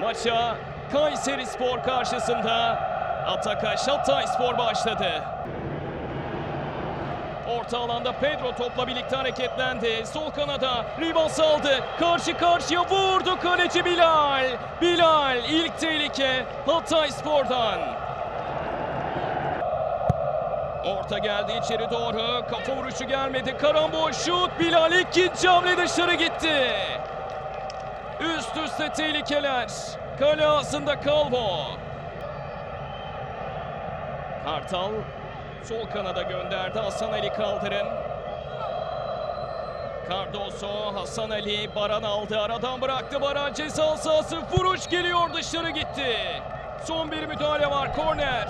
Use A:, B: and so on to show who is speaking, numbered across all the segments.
A: Maça Kayseri Spor karşısında Atakaş Hatay Spor başladı. Orta alanda Pedro topla birlikte hareketlendi. Sol kanada Rivas aldı. Karşı karşıya vurdu kaleci Bilal. Bilal ilk tehlike Hatay Spor'dan. Orta geldi içeri doğru. Kafa vuruşu gelmedi. Karambol şut. Bilal ikinci hamle dışarı gitti. Üst üste tehlikeler. Kale ağzında Calvo. Kartal sol kanada gönderdi. Hasan Ali kaldırın. Cardoso, Hasan Ali, Baran aldı. Aradan bıraktı Baran. Ceza sahası vuruş geliyor dışarı gitti. Son bir müdahale var. Korner.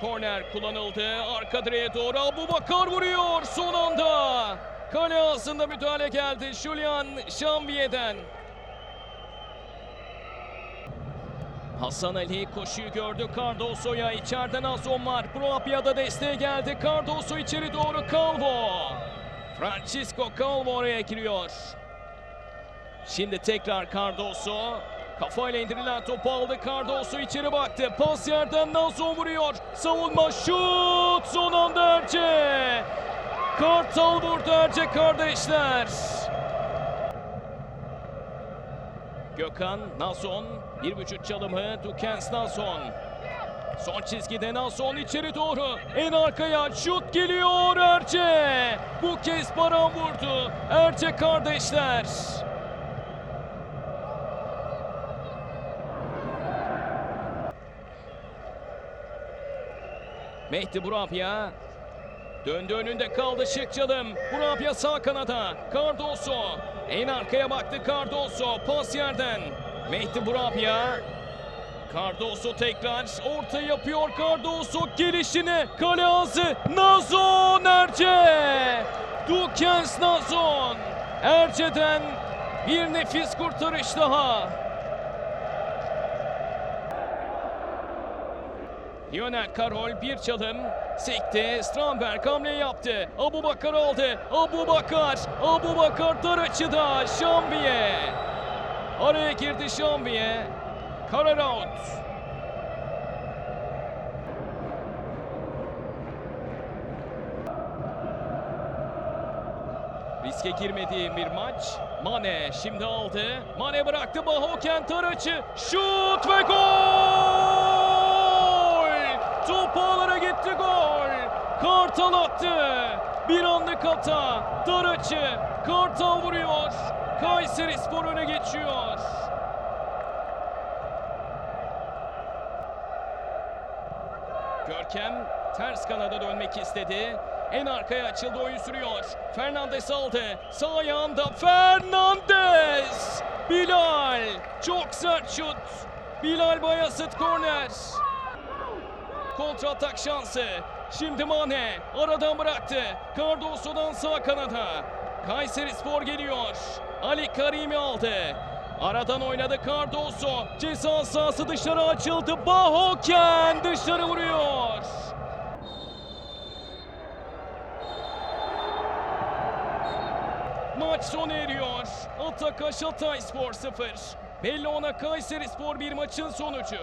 A: Korner kullanıldı. Arka direğe doğru Abu Bakar vuruyor son anda. Kale ağzında müdahale geldi Julian Şambiye'den. Hasan Ali koşuyu gördü Cardoso'ya. içeriden Azon var. Proapia'da desteğe geldi. Cardoso içeri doğru Calvo. Francisco Calvo oraya giriyor. Şimdi tekrar Cardoso. Kafayla indirilen topu aldı. Cardoso içeri baktı. Pas yerden Nazon vuruyor. Savunma şut. Son anda Erce. Kartal Erce kardeşler. Gökhan Nazon. Bir vücut çalımı. Dukens Nazon. Son çizgide Nazon içeri doğru. En arkaya şut geliyor Erce. Bu kez Baran vurdu. Erce kardeşler. Mehdi Burapya döndü önünde kaldı şık çalım. Burapya sağ kanada. Cardoso. En arkaya baktı Cardoso. Pas yerden. Mehdi Burapya Cardoso tekrar orta yapıyor. Cardoso gelişine kale ağzı. Nazon Erce. Dukens Nazon. Erce'den bir nefis kurtarış daha Lionel Karol bir çalım sekti. Stramberg hamle yaptı. Abu Bakar aldı. Abu Bakar. Abu Bakar dar açıda. Şambiye. Araya girdi Şambiye. Karar out. Riske girmediği bir maç. Mane şimdi aldı. Mane bıraktı. Bahoken Taraç'ı. Şut ve gol! Kartal attı. Bir anlık hata. Taraç'ı. Kartal vuruyor. Kayseri Spor öne geçiyor. Görkem ters kanada dönmek istedi. En arkaya açıldı oyun sürüyor. Fernandes aldı. Sağ ayağında Fernandes. Bilal. Çok sert şut. Bilal Bayasıt korner. Kontra atak şansı. Şimdi Mane aradan bıraktı. Cardoso'dan sağ kanada. Kayseri Spor geliyor. Ali Karimi aldı. Aradan oynadı Cardoso. Ceza sahası dışarı açıldı. Bahoken dışarı vuruyor. Maç sona eriyor. Atakaş Hatay Spor 0. Belli ona Kayseri Spor bir maçın sonucu.